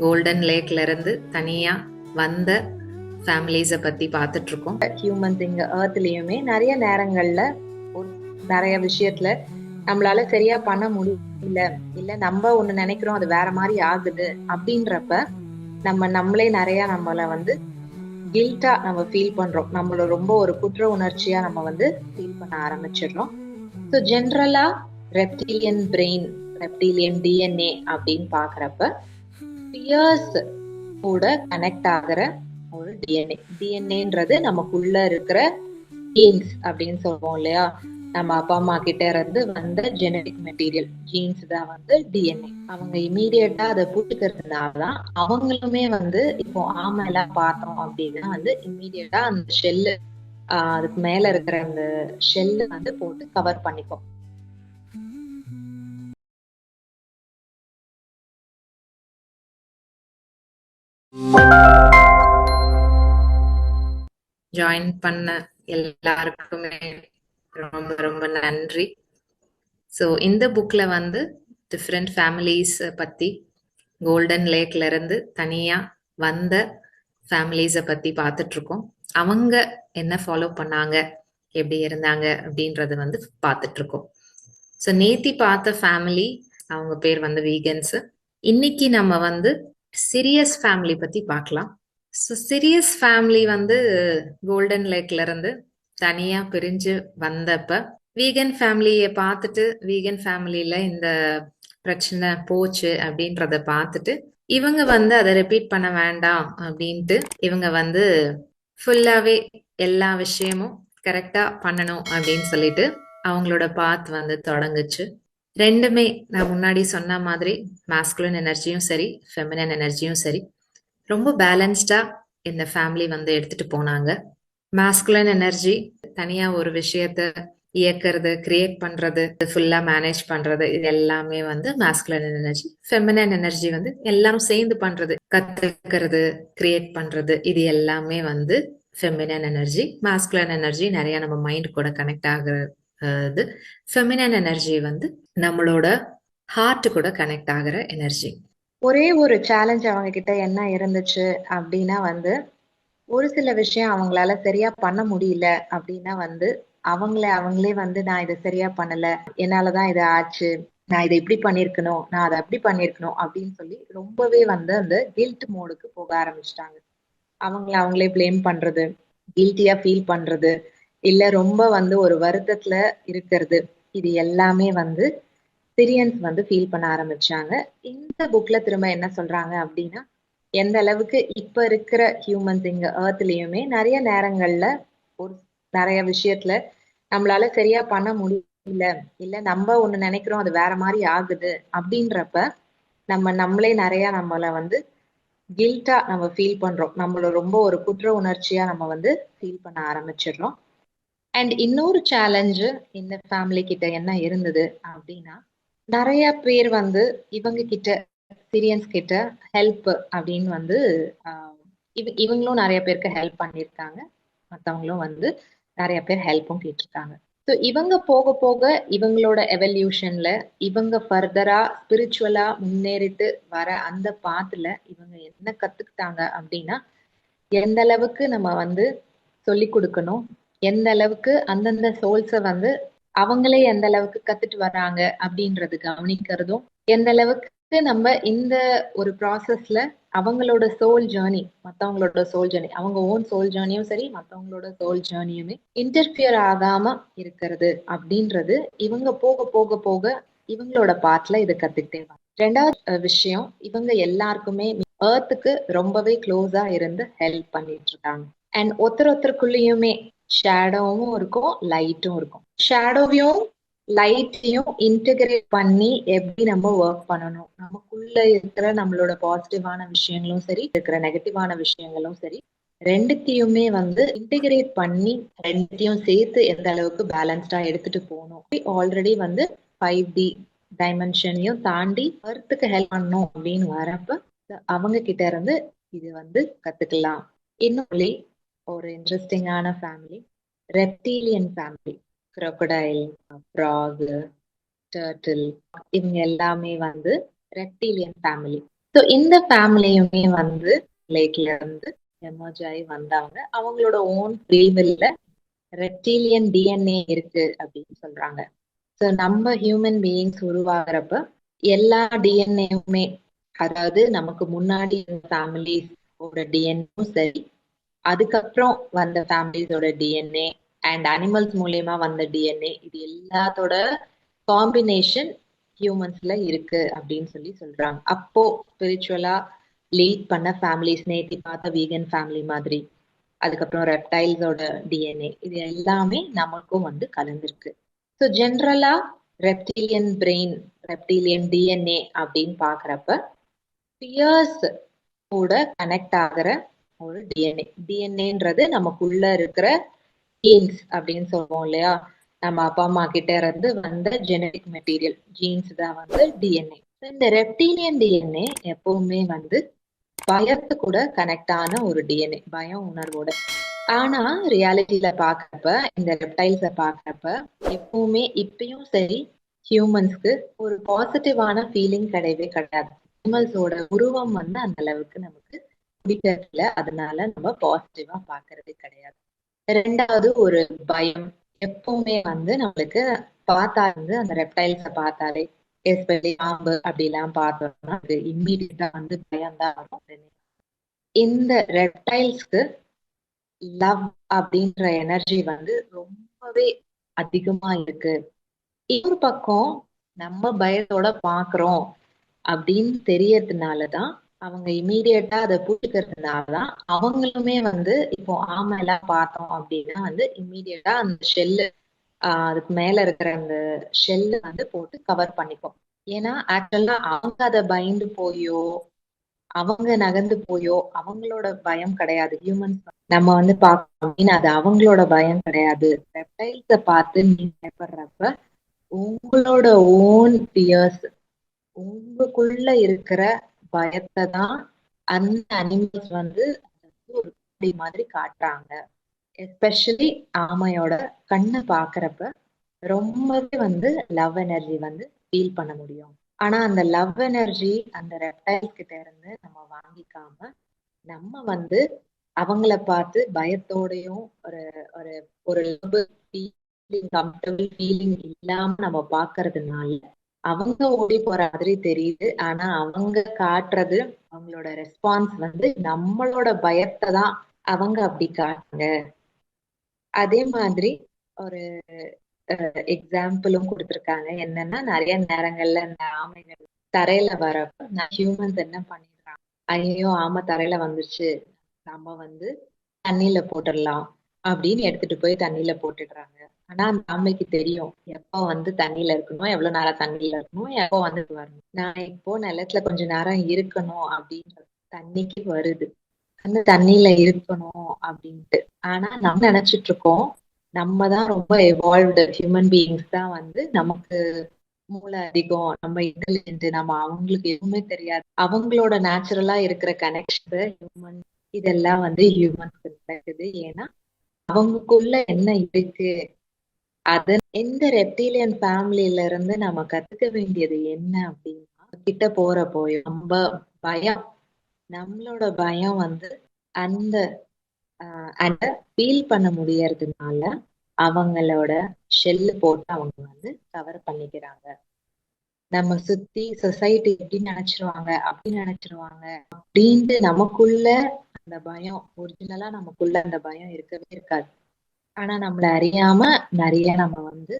Golden லேக்ல இருந்து தனியா வந்த ஃபேமிலிஸை பத்தி பார்த்துட்டு இருக்கோம் ஹியூமன்ஸ் இங்க நிறைய நேரங்கள்ல நிறைய விஷயத்துல நம்மளால சரியா பண்ண முடியல. இல்ல நம்ம ஒண்ணு நினைக்கிறோம் அது வேற மாதிரி ஆகுது அப்படின்றப்ப நம்ம நம்மளே நிறைய நம்மள வந்து கில்ட்டா நம்ம ஃபீல் பண்றோம். நம்மள ரொம்ப ஒரு குற்ற உணர்ச்சியா நம்ம வந்து ஃபீல் பண்ண ஆரம்பிச்சிடுறோம். So generally reptilian brain reptilian DNA அப்படின்னு பாக்குறப்ப பியர்ஸ் கூட கனெக்ட் ஆகிற ஒரு டிஎன்ஏ டிஎன்ஏன்றது நமக்குள்ள இருக்கிற ஜீன்ஸ் அப்படின்னு சொல்லுவோம் இல்லையா? நம்ம அப்பா அம்மா கிட்ட இருந்து வந்த ஜெனடிக் மெட்டீரியல் ஜீன்ஸ் தான் வந்து டிஎன்ஏ அவங்க இமீடியட்டா அதை புடிக்கிறதுனாலதான் அவங்களுமே வந்து இப்போ ஆமை எல்லாம் பார்த்தோம் அப்படின்னா வந்து இமீடியட்டா அந்த ஷெல்லு அதுக்கு மேல இருக்கிற அந்த ஷெல்லு வந்து போட்டு கவர் பண்ணிக்கும். ஜாயின் பண்ண எல்லாருக்குமே ரொம்ப ரொம்ப நன்றி. ஸோ இந்த புக்ல வந்து டிஃப்ரெண்ட் ஃபேமிலிஸ் பத்தி கோல்டன் லேக்ல இருந்து தனியா வந்த ஃபேமிலிஸை பத்தி பார்த்துட்டு இருக்கோம் அவங்க என்ன ஃபாலோ பண்ணாங்க எப்படி இருந்தாங்க அப்படின்றத வந்து பார்த்துட்டு இருக்கோம் ஸோ நேத்தி பார்த்த ஃபேமிலி அவங்க பேர் வந்து வீகன்ஸு இன்னைக்கு நம்ம வந்து சிரியஸ் ஃபேமிலி பத்தி பார்க்கலாம். ஸோ சிரியஸ் ஃபேமிலி வந்து கோல்டன் லேக்ல இருந்து தனியா பிரிஞ்சு வந்தப்ப வீகன் ஃபேமிலியை பார்த்துட்டு வீகன் ஃபேமிலியில இந்த பிரச்சனை போச்சு அப்படின்றத பார்த்துட்டு இவங்க வந்து அதை ரிப்பீட் பண்ண வேண்டாம் அப்படின்ட்டு இவங்க வந்து ஃபுல்லாவே எல்லா விஷயமும் கரெக்டா பண்ணணும் அப்படின்னு சொல்லிட்டு அவங்களோட பாத் வந்து தொடங்குச்சு. ரெண்டுமே நான் முன்னாடி சொன்ன மாதிரி மாஸ்குலன் எனர்ஜியும் சரி ஃபெமினன் எனர்ஜியும் சரி ரொம்ப பேலன்ஸ்டா இந்த ஃபேமிலி வந்து எடுத்துட்டு போனாங்க. மாஸ்குலன் எனர்ஜி தனியா ஒரு விஷயத்த இயக்கிறது கிரியேட் பண்றது ஃபுல்லா மேனேஜ் பண்றது இது எல்லாமே வந்து மாஸ்குலன் எனர்ஜி ஃபெமினன் எனர்ஜி வந்து எல்லாரும் சேர்ந்து பண்றது கத்துக்கிறது கிரியேட் பண்றது இது எல்லாமே வந்து ஃபெமினன் எனர்ஜி மாஸ்குலன் எனர்ஜி நிறைய நம்ம மைண்ட் கூட கனெக்ட் ஆகுறது ஃபெமினன் எனர்ஜி வந்து நம்மளோட ஹார்ட் கூட கனெக்ட் ஆகுற எனர்ஜி ஒரே ஒரு சேலஞ்ச் அவங்க கிட்ட என்ன இருந்துச்சு அப்படின்னா வந்து ஒரு சில விஷயம் அவங்களால சரியா பண்ண முடியல அப்படின்னா வந்து அவங்கள அவங்களே வந்து நான் இதை சரியா பண்ணல என்னாலதான் இது ஆச்சு நான் இதை இப்படி பண்ணிருக்கணும் நான் அதை அப்படி பண்ணிருக்கணும் அப்படின்னு சொல்லி ரொம்பவே வந்து அந்த கில்ட் மோடுக்கு போக ஆரம்பிச்சிட்டாங்க. அவங்கள அவங்களே பிளேம் பண்றது கில்ட்டியா ஃபீல் பண்றது இல்ல ரொம்ப வந்து ஒரு வருத்தத்துல இருக்கிறது. இது எல்லாமே வந்து சிரியன்ஸ் வந்து ஃபீல் பண்ண ஆரம்பிச்சாங்க. இந்த புக்ல திரும்ப என்ன சொல்றாங்க அப்படின்னா எந்த அளவுக்கு இப்ப இருக்கிற ஹியூமன்ஸ் இங்க ஏர்த்லயுமே நிறைய நேரங்கள்ல ஒரு நிறைய விஷயத்துல நம்மளால சரியா பண்ண முடியல. இல்ல நம்ம ஒண்ணு நினைக்கிறோம் அது வேற மாதிரி ஆகுது அப்படின்றப்ப நம்ம நம்மளே நிறைய நம்மள வந்து கில்ட்டா நம்ம ஃபீல் பண்றோம். நம்மள ரொம்ப ஒரு குற்ற உணர்ச்சியா நம்ம வந்து ஃபீல் பண்ண ஆரம்பிச்சிடுறோம். அண்ட் இன்னொரு சேலஞ்சு இந்த ஃபேமிலி கிட்ட என்ன இருந்தது அப்படின்னா நிறைய பேர் வந்து இவங்க கிட்ட எக்ஸ்பீரியன்ஸ் கிட்ட ஹெல்ப் அப்படின்னு வந்து இவங்களும் நிறைய பேருக்கு ஹெல்ப் பண்ணியிருக்காங்க. மற்றவங்களும் வந்து நிறைய பேர் ஹெல்ப்பும் கேட்டிருக்காங்க. ஸோ இவங்க போக போக இவங்களோட எவல்யூஷன்ல இவங்க ஃபர்தரா ஸ்பிரிச்சுவலா முன்னேறிட்டு வர அந்த பாத்துல இவங்க என்ன கத்துக்கிட்டாங்க அப்படின்னா எந்த அளவுக்கு நம்ம வந்து சொல்லி கொடுக்கணும் எந்த அளவுக்கு அந்தந்த சோல்ஸை வந்து அவங்களே எந்த அளவுக்கு கத்துட்டு வராங்க அப்படின்றது கவனிக்கிறதும் எந்த அளவுக்கு நம்ம இந்த ஒரு ப்ராசஸ்ல அவங்களோட சோல் ஜேர்னி மற்றவங்களோட சோல் ஜேர்னி அவங்க ஓன் சோல் ஜேர்னியும் சரி மற்றவங்களோட சோல் ஜேர்னியுமே இன்டர்ஃபியர் ஆகாம இருக்கிறது அப்படின்றது இவங்க போக போக போக இவங்களோட பாட்ல இதை கத்துக்கிட்டே ரெண்டாவது விஷயம் இவங்க எல்லாருக்குமே ஏர்த்துக்கு ரொம்பவே க்ளோஸா இருந்து ஹெல்ப் பண்ணிட்டு இருக்காங்க. அண்ட் ஒருத்தர் ஒருத்தருக்குள்ளேயுமே ஷேடோவும் இருக்கும் லைட்டும் இருக்கும். ஷேடோவையும் லைட்டையும் இன்டகிரேட் பண்ணி எப்படி நம்ம ஒர்க் பண்ணணும்? நமக்குள்ள இருக்கிற நம்மளோட பாசிட்டிவான விஷயங்களும் சரி இருக்கிற நெகட்டிவான விஷயங்களும் சரி ரெண்டுத்தையுமே வந்து இன்டகிரேட் பண்ணி ரெண்டுத்தையும் சேர்த்து எந்த அளவுக்கு பேலன்ஸ்டா எடுத்துட்டு போகணும்? ஆல்ரெடி வந்து ஃபைவ் டி டைமென்ஷனையும் தாண்டி அர்த்துக்கு ஹெல்ப் பண்ணணும் அப்படின்னு வரப்ப அவங்க கிட்ட இருந்து இது வந்து கத்துக்கலாம். இன்னொரு ஒரு இன்ட்ரெஸ்டிங்கான family reptilian family crocodile frog turtle இவங்க எல்லாமே வந்து ரெப்டீலியன் ஃபேமிலி ஸோ இந்த ஃபேமிலியுமே வந்து லேக்ல இருந்து எமர்ஜ் ஆகி வந்தாங்க. அவங்களோட ஓன் ஃப்ரீவில்ல ரெப்டீலியன் டிஎன்ஏ இருக்கு அப்படின்னு சொல்றாங்க. ஸோ நம்ம ஹியூமன் பீயிங்ஸ் உருவாகிறப்ப எல்லா டிஎன்ஏவுமே அதாவது நமக்கு முன்னாடி ஃபேமிலிஸோட டிஎன்ஏவும் சரி அதுக்கப்புறம் வந்த ஃபேமிலிஸோட டிஎன்ஏ அண்ட் அனிமல்ஸ் மூலியமா வந்த டிஎன்ஏ இது எல்லாத்தோட காம்பினேஷன் ஹியூமன்ஸ்ல இருக்கு அப்படின்னு சொல்லி சொல்றாங்க. அப்போ ஸ்பிரிச்சுவலா லீட் பண்ண ஃபேமிலிஸ் நேத்தி பார்த்த வீகன் ஃபேமிலி மாதிரி அதுக்கப்புறம் ரெப்டைல்ஸோட டிஎன்ஏ இது எல்லாமே நமக்கும் வந்து கலந்துருக்கு. So generally reptilian brain reptilian DNA அப்படின்னு பாக்குறப்ப பியர்ஸ் கூட கனெக்ட் ஆகிற ஒரு டிஎன்ஏ டிஎன்ஏன்றது நமக்குள்ள இருக்கிற ஜீன்ஸ் அப்படின்னு சொல்லுவோம் இல்லையா? நம்ம அப்பா அம்மா கிட்ட இருந்து வந்த ஜெனடிக் மெட்டீரியல் ஜீன்ஸ் தான் வந்து டிஎன்ஏ இந்த ரெப்டீலியன் டிஎன்ஏ எப்பவுமே வந்து பயத்து கூட கனெக்ட் ஆன ஒரு டிஎன்ஏ பயம் உணர்வோட. ஆனா ரியாலிட்டியில பாக்குறப்ப இந்த ரெப்டைல்ஸ பாக்குறப்ப எப்பவுமே இப்பயும் சரி ஹியூமன்ஸ்க்கு ஒரு பாசிட்டிவான ஃபீலிங் கிடையவே கிடையாது. அனிமல்ஸோட உருவம் வந்து அந்த அளவுக்கு நமக்கு பிடிக்கிறதுல அதனால நம்ம பாசிட்டிவா பாக்குறது கிடையாது. ரெண்டாவது ஒரு பயம். எப்பவுமே வந்து நம்மளுக்கு பார்த்தா வந்து அந்த ரெப்டைல்ஸ பார்த்தாலே எஸ்பெஷலி பாம்பு அப்படி எல்லாம் பார்த்தோம்னா அது இம்மீடியட்டா வந்து பயம் தான் இந்த ரெப்டைல்ஸ்க்கு லவ் அப்படின்ற எனர்ஜி வந்து ரொம்பவே அதிகமா இருக்கு. இன்னொரு பக்கம் நம்ம பயத்தோட பாக்குறோம் அப்படின்னு தெரியறதுனாலதான் அவங்க இமீடியட்டா அதை புடிக்கிறதுனாலதான் அவங்களுமே வந்து இப்போ ஆமை எல்லாம் பார்த்தோம். அப்படின்னா வந்து இம்மீடியட்டா அந்த ஷெல்லு ஆஹ் அதுக்கு மேல இருக்கிற அந்த ஷெல்லு வந்து போட்டு கவர் பண்ணிக்கும். ஏன்னா ஆக்சுவலா அவங்க அதை பயந்து போயோ அவங்க நகர்ந்து போயோ அவங்களோட பயம் கிடையாது. ஹியூமன்ஸ் நம்ம வந்து பார்க்கணும் அப்படின்னு அது அவங்களோட பயம் கிடையாது. ரெப்டைல்ஸ பார்த்து நீங்க பயப்படுறப்ப உங்களோட ஓன் பியர்ஸ் உங்களுக்குள்ள இருக்கிற பயத்தை தான் அந்த அனிமல்ஸ் வந்து ஒரு கொடி மாதிரி காட்டுறாங்க. எஸ்பெஷலி ஆமையோட கண்ணை பாக்குறப்ப ரொம்பவே வந்து லவ் எனர்ஜி வந்து ஃபீல் பண்ண முடியும். ஆனா அந்த லவ் எனர்ஜி அந்த ரெப்டைல் கிட்ட இருந்து நம்ம வாங்கிக்காம நம்ம வந்து அவங்கள பார்த்து பயத்தோடையும் ஒரு ஒரு ஒரு லவ் ஃபீலிங் கம்ஃபர்டபுள் ஃபீலிங் இல்லாம நம்ம பாக்குறதுனால அவங்க ஓடி போற மாதிரி தெரியுது. ஆனா அவங்க காட்டுறது அவங்களோட ரெஸ்பான்ஸ் வந்து நம்மளோட பயத்தை தான் அவங்க அப்படி காட்டுங்க அதே மாதிரி ஒரு எக்ஸாம்பிளும் கொடுத்துருக்காங்க. என்னன்னா நிறைய நேரங்கள்ல இந்த ஆமைகள் தரையில வரப்ப நான் ஹியூமன்ஸ் என்ன பண்ணிடுறாங்க? ஐயோ ஆமை தரையில வந்துருச்சு. நம்ம வந்து தண்ணியில போட்டுடலாம். அப்படின்னு எடுத்துட்டு போய் தண்ணியில போட்டுடுறாங்க. ஆனா அந்த ஆமைக்கு தெரியும். எப்போ வந்து தண்ணியில இருக்கணும்? எவ்வளவு நேரம் தண்ணியில இருக்கணும்? எப்போ வந்து வரணும்? நான் இப்போ நிலத்துல கொஞ்ச நேரம் இருக்கணும் அப்படின்றது தண்ணிக்கு வருது. அந்த தண்ணியில இருக்கணும் அப்படின்ட்டு. ஆனா நம்ம நினைச்சிட்டு இருக்கோம் நம்ம தான் ரொம்ப எவால்வ்டு ஹியூமன் பீயிங்ஸ் தான் வந்து நமக்கு மூளை அதிகம் நம்ம இன்டெலிஜென்ட் நம்ம அவங்களுக்கு எதுவுமே தெரியாது. அவங்களோட நேச்சுரலா இருக்கிற கனெக்ஷன் ஹியூமன் இதெல்லாம் வந்து ஹியூமன் நடக்குது. ஏன்னா அவங்களுக்குள்ள என்ன இருக்கு? அது எந்த ரெப்டீலியன் ஃபேமிலியில இருந்து நம்ம கத்துக்க வேண்டியது என்ன அப்படின்னா கிட்ட போறப்போ நம்ம பயம். நம்மளோட பயம் வந்து அந்த அந்த ஃபீல் பண்ண முடியறதுனால அவங்களோட ஷெல்லு போட்டு அவங்க வந்து கவர் பண்ணிக்கிறாங்க. நம்ம சுத்தி சொசைட்டி எப்படி நினைச்சிருவாங்க அப்படி நினைச்சிருவாங்க அப்படின்ட்டு நமக்குள்ள அந்த பயம் ஒரிஜினலா நமக்குள்ள அந்த பயம் இருக்கவே இருக்காது. ஆனா நம்மள அறியாம நிறைய நம்ம வந்து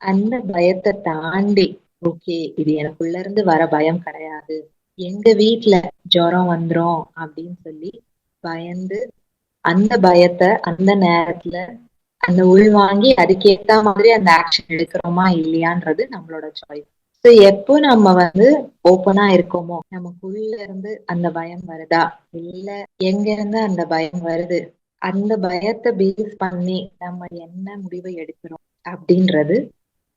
அந்த பயத்தை தாண்டி ஓகே இது எனக்குள்ள இருந்து வர பயம் கிடையாது. எங்க வீட்டுல ஜுரம் வந்துரும் அப்படின்னு சொல்லி பயந்து அந்த பயத்தை அந்த நேரத்துல அந்த உள் வாங்கி அதுக்கு ஏத்த மாதிரி அந்த ஆக்ஷன் எடுக்கிறோமா இல்லையான்றது நம்மளோட சாய்ஸ் ஸோ எப்போ நம்ம வந்து ஓப்பனா இருக்கோமோ நமக்குள்ள இருந்து அந்த பயம் வருதா? இல்ல எங்க இருந்து அந்த பயம் வருது? அந்த பயத்தை பேஸ் பண்ணி நம்ம என்ன முடிவை எடுக்கிறோம் அப்படின்றது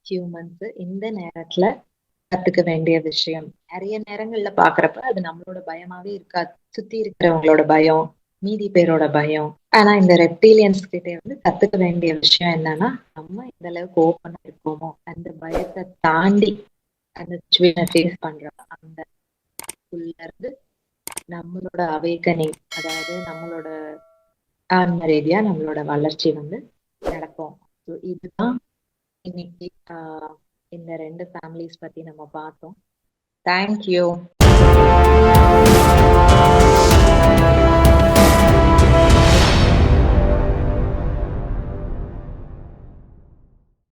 ஹியூமன்ஸ் இந்த நேரத்துல கத்துக்க வேண்டிய விஷயம். நிறைய நேரங்கள்ல பாக்குறப்ப அது நம்மளோட பயமாவே இருக்காது. சுத்தி இருக்கிறவங்களோட பயம் மீதி பேரோட பயம். ஆனா இந்த ரெப்டீலியன்ஸ் கிட்ட வந்து கத்துக்க வேண்டிய விஷயம் என்னன்னா நம்ம இந்த அளவுக்கு ஓப்பனா இருக்கோமோ அந்த பயத்தை தாண்டி அந்த சுச்சுவேஷனை ஃபேஸ் பண்றோம் அந்த இருந்து நம்மளோட அவேக்கனிங் அதாவது நம்மளோட ஆன்ம ரீதியா நம்மளோட வளர்ச்சி வந்து நடக்கும். ஸோ இதுதான் இன்னைக்கு இந்த ரெண்டு ஃபேமிலிஸ் பத்தி நம்ம பார்த்தோம். தேங்க்யூ